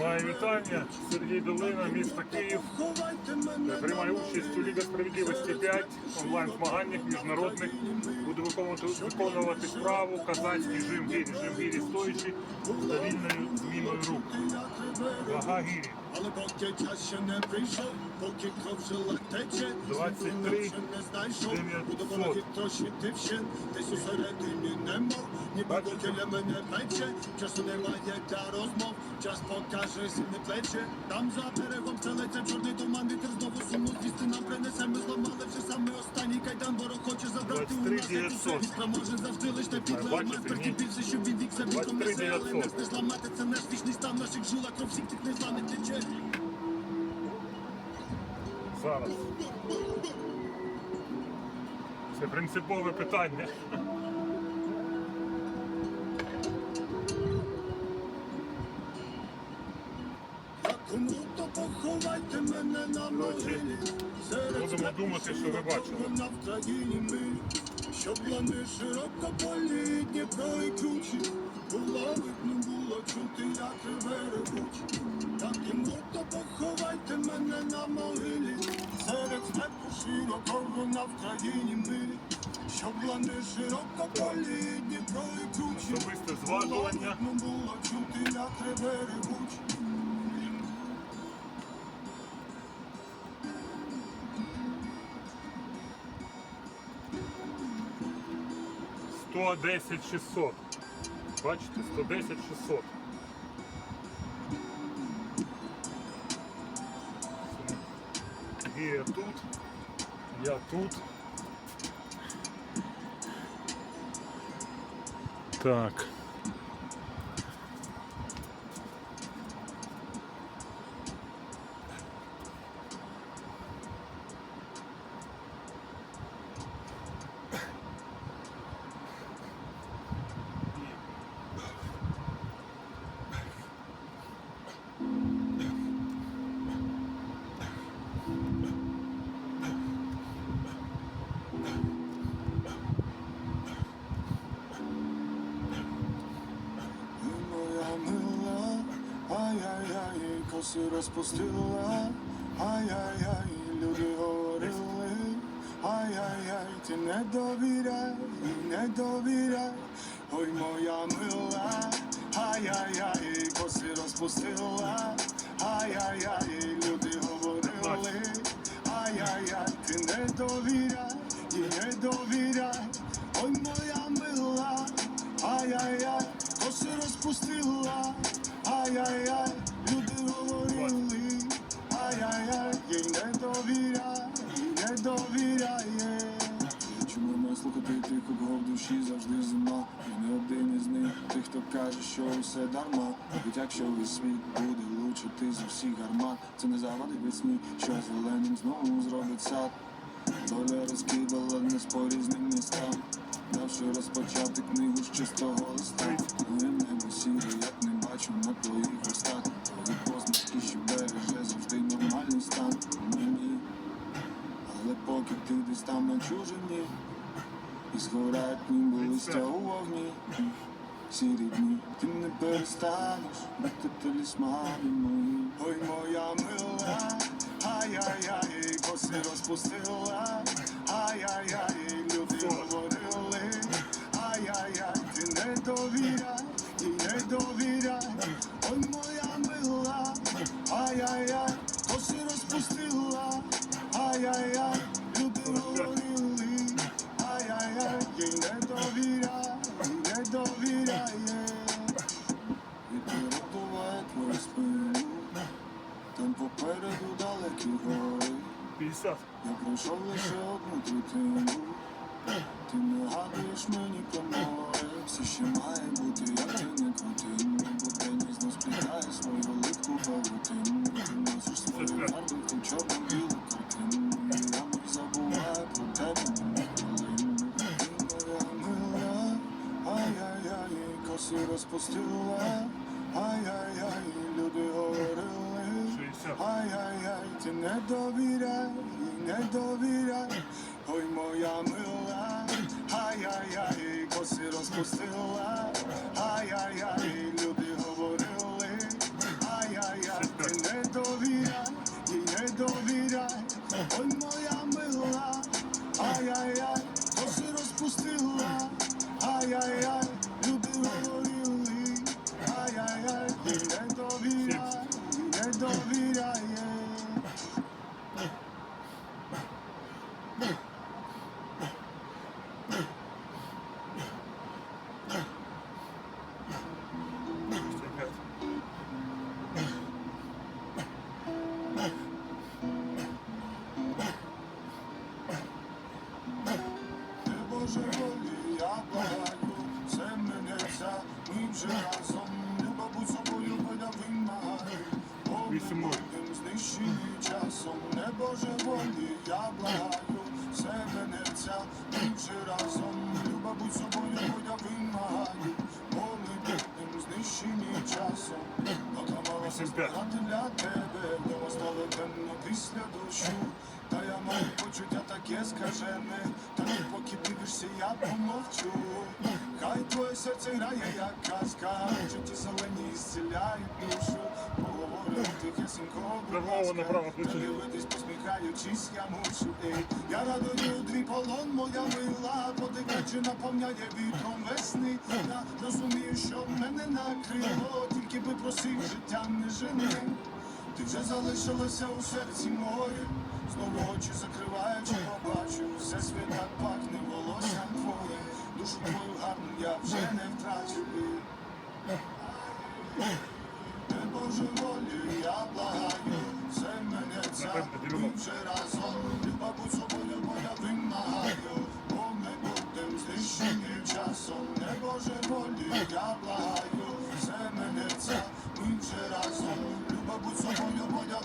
Має вітання. Сергій Долина, місто Київ. Приймаю участь у Ліга справедливості 5 онлайн-змаганнях міжнародних. Буду виконувати, виконувати вправу казацький жим гірі. Жим гірі стоячи з довільною зміною рук. Вага гірі. Поки ще не в тече, 23 ще не знайшов, 900. буду ворогів трощити вщент, десь усередині немов, ніби вокіля мене пече, часу немає для розмов, час покаже сильне плече, там за берегом стелиться чорний туман, вітер знову сумну звісти нам принесе, ми зламали вже саме останній кайдан, ворог хоче забрати у нас як усе, 900. він спроможен завжди лиш не підле, ні? більше, щоб він вікся віком 23 несе, але 900. нас не зламати, це наш вічний стан, наших жилах, кров всіх тих незламних тече. Зараз. Це принципове питання. Кому то поховайте мене на могилі Будемо думати, що ви бачили. на Вкраїні ми Щоб лани широко полі Дніпро і Було видно, було чути, як реве ревуть Так кому то поховайте мене на могилі широкого на Вкраїні ми Щоб лани широко полі Дніпро і кручі Особисте зважування. Було було чути, як реве ревуть 110 600. Бачите, 110 600. Гіря тут, я тут. Так. Ай-яй-яй, розпустила, ай-яй-яй, люди говорили, ай-яй-яй, ти не довіряй, не довіряй, ой моя мила, ай-яй-яй, коси розпустила, ай-яй-яй, люди говорили, ай-яй-яй, ти не довіряй, і не довіряй, ой моя мила, ай-яй-яй, коси розпустила, ай-яй-яй, слухати тих, в душі завжди зима не один із них, тих, хто каже, що усе дарма Навіть якщо весь світ буде лучити з усіх гармат Це не завадить весні, що зеленим знову зробить сад Доля розкидала не по різним містам Давши розпочати книгу з чистого листа Моє небо сіре, як не бачу на твоїх устах І згорають ніби листя у вогні. Сірі дні, ти не перестанеш бути талісманом моїм Ой, моя мила, ай-яй-яй, коси розпустила. Ай-яй-яй, люди говорили. Ай-яй-яй, ти не довіряй, і не довіряй. Ой, моя мила, ай-яй-яй, коси розпустила. Ай-яй-яй, 50. Я пройшов лише одну третину. Ти нагадуєш звіря, ой моя мила, ай-яй-яй, коси розпустила, ай-яй-яй, люди говорили, ай-яй-яй, ти не довіряй, і не довіряй, ой моя мила, ай-яй-яй. Боже волі, я благаю. Все вернеться, ми вже разом. Люба будь собою, бо я вимагаю. Бо ми будем знищені часом. Пока мала Вісім збирати для тебе, дома стало темно після дощу. Та я маю почуття таке скажене, та поки дивишся, я помовчу. Хай твоє серце грає, як казка, житті зелені зціляють душу. Поговорю тихесенько, будь ласка, та дивитись, посміхаючись, я мушу. Ей, я радую твій полон, моя мила, подивачі наповняє вітром весни. Я розумію, що в мене накрило, тільки би просив життя не жени. Ти вже залишилася у серці моє, знову очі закриваючи, побачу, все світ так пахне я вже не втрачу. Не Боже волі, я благаю, все мене ця, ми вже разом, люба будь собою, бо я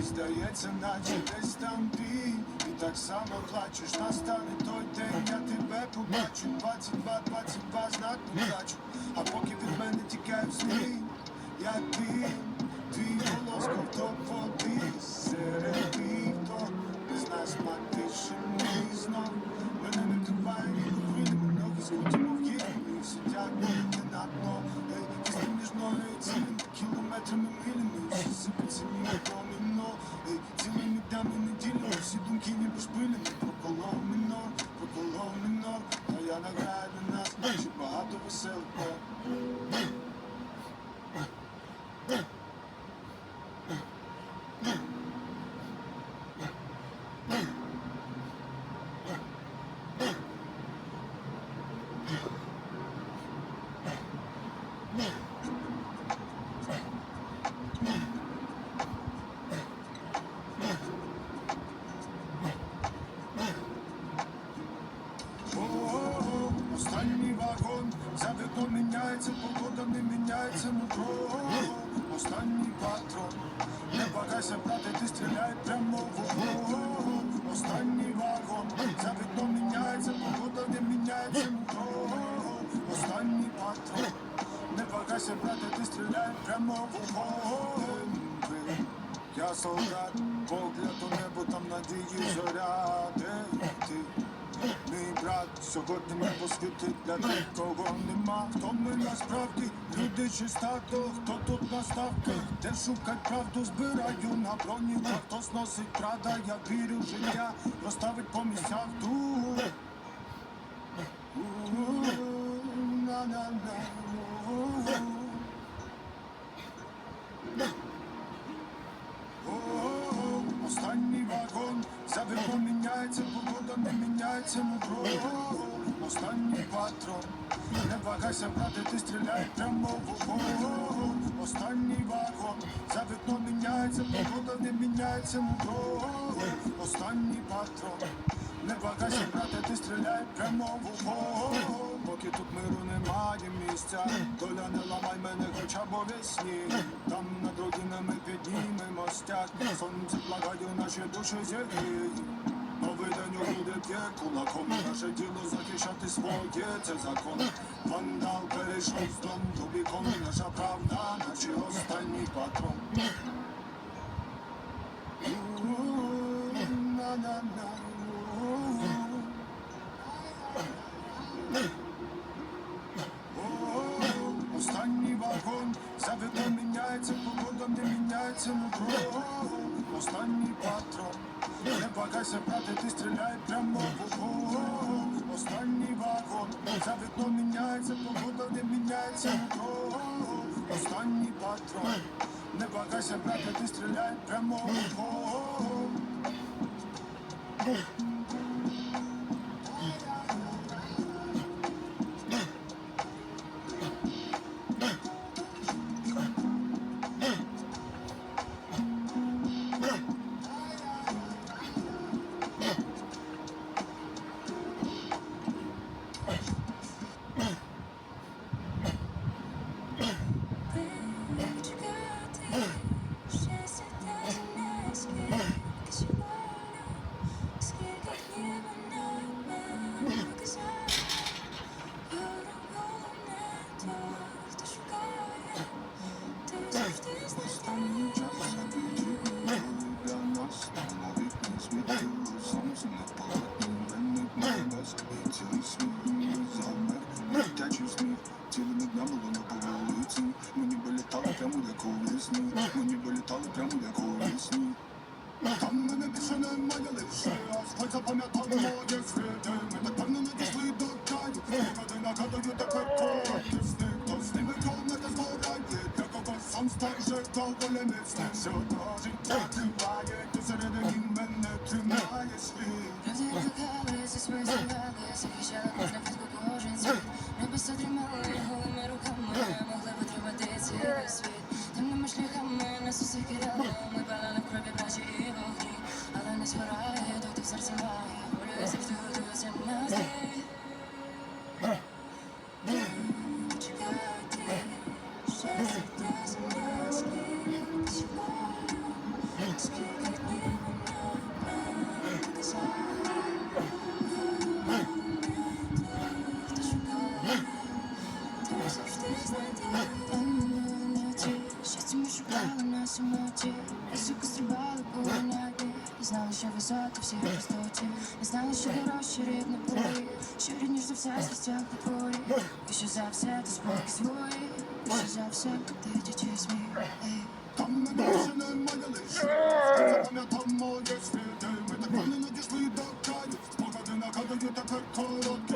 І здається, наче десь там ти. І так само плачеш, настане той день, я тебе побачу. 22, 22, знак плачу, А поки від мене тікають сни, я ти міняється, погода не міняється, нутро. Останній патрон, не вагайся, брате, ти стріляй прямо в вогонь. Останній вагон, за вікном міняється, погода не міняється, нутро. Останній патрон, не вагайся, брате, ти стріляй прямо в вогонь. Я солдат, погляд у небо, там надії зоря, сьогодні ми світить для тих, кого нема. Хто ми насправді люди чи стато, хто тут на ставки? де шукать правду, збираю на броні, хто зносить прада, я вірю життя, розставить по місцях дух. На-на-на. О, за вікном міняється, погода не міняється, нутро. Останній патрон, не вагайся, брати, ти стріляй прямо в вогонь. Останній вагон, за вікно міняється, погода не міняється, нутро. Останній патрон, не вагайся, брати, ти стріляй прямо в вогонь. Поки тут миру немає місця, доля не ламай мене, хоча б весні. Там над родинами піднімемо стяг, сонце благаю наші душі зігрій. Новий день буде п'є кулаком, наше діло захищати своє, це закон. Вандал перейшов з дом тубіком, наша правда, наші останній патрон. На-на-на. О, міняється, нутро. Останній патрон, не багайся, брате, ти стріляй прямо в голову. Останній вагон, за вікно міняється, погода не міняється, нутро. Останній патрон, не багайся, брате, ти стріляй прямо в вогонь. Ми ніби літали прямо як у вісні Там мене більше немає лише Асфальт запам'ятав моє світи Ми так певно не дійшли до краю. Води нагадую тепер кроки зник Хто з ними комната згорає Для когось став вже доволі міцним Все одно життя триває? Ти всередині мене тримає. Світ Люди викликали, зі свої здогадки, захищали кожна квітку, кожен світ. Небеса тримали голими руками, могли витримати цілий світ. Темними. Але не згорає, доти в серці має, волю завжди. Висоти всі простоті. Не знали, що дорожче рідне полі. Що рідніш за все свистять на полі. що за все, ти спокій свої. що за все, ти дітей сміх. Там мене більше немає лише Запам'ятав моє Ми так певно не дійшли до краю Спогади нагадую тепер короткі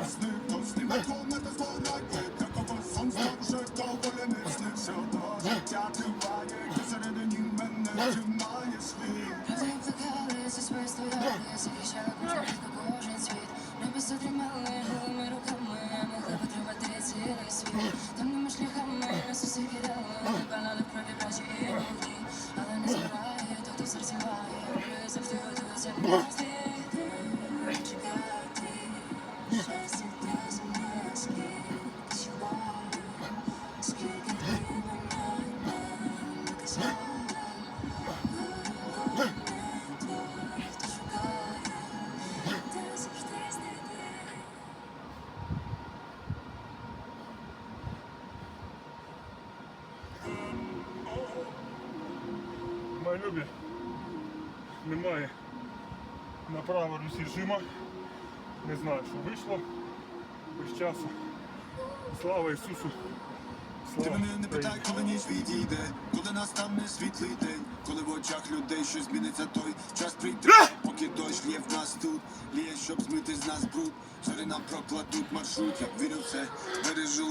то в немає на правій русі жима. Не знаю, що вийшло без часу. Слава Ісусу! Ти мене не питай, коли ніч відійде, коли настане світлий день, коли в очах людей щось зміниться той час прийде, поки дощ лє в нас тут, ліє, щоб змити з нас бруд. Зорі нам прокладуть маршрут, я вірю в це, бережу